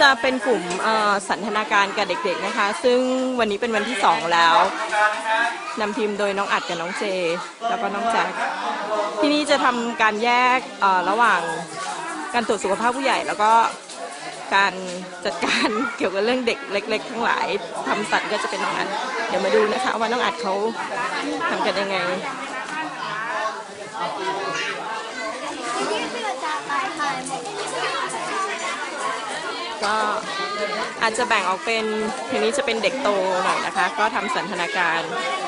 จะเป็นกลุ่มสันทนาการกับเด็กๆนะคะ ซึ่งวันนี้เป็นวันที่สองแล้วนำทีมโดยน้องอัดกับน้องเจ แล้วก็น้องแจ็คที่นี่จะทำการแยกระหว่างการตรวจสุขภาพผู้ใหญ่ แล้วก็การจัดการเกี่ยวกับเรื่องเด็กเล็ก ๆ ทั้งหลายทำสัตว์ก็จะเป็นน้องอัดเดี๋ยวมาดูนะคะว่าน้องอัดเขาทำกันยังไง ก็อาจจะแบ่งออกเป็นทีนี้จะเป็นเด็กโตหน่อยนะคะ ก็ทำสันทนาการ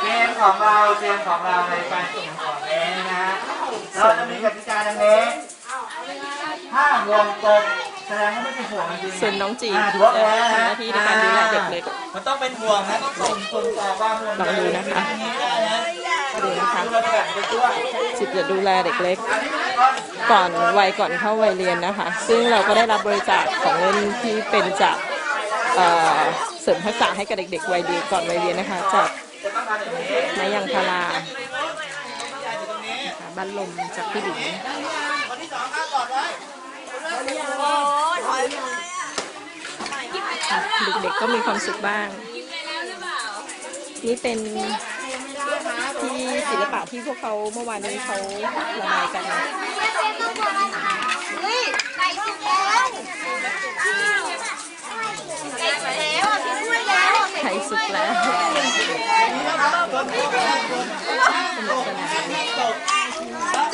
เกมของเราเกมของเราในการแข่งของนี้นะฮะเราจะมีกติกาดังนี้ถ้าห่วงตกแสดงว่าไม่เป็นห่วงจริงๆส่วนน้องจีอ่าถือว่าแพ้ทำหนะน้าที่ในการดูแลเด็กเล็กมันต้องเป็นห่วงนะต้องส่งส่งต่อความห่วงลองดูนะคะอย่างนี้ได้นะดูนะคะเราจะแบ่งไปด้วยจิตจะดูแลเด็กเล็กอันนี้เป็น ก่อนวัยก่อนเข้าวัยเรียนนะคะ ซึ่งเราก็ได้รับบริจาคของเล่นที่เป็นจากเอ่อเสริมทักษะให้กับเด็กๆวัยเรียนก่อนวัยเรียนนะคะจากไม้ยางพาราบ้านลมจากพี่ดิงเด็กๆก็มีความสุขบ้าง นี่เป็นที่ศิลปะที่พวกเขาเมื่อวานนี้เขาละลายกัน เฮ้ยไก่สุกแล้วไก่สุกแล้วอะพี่ช่วย แล้วไข่สุกแล้ว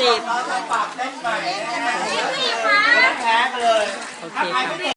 ติดเราจะปรับเล่นใหม่นะฮะแพ้ไปเลยโอเคค่ะ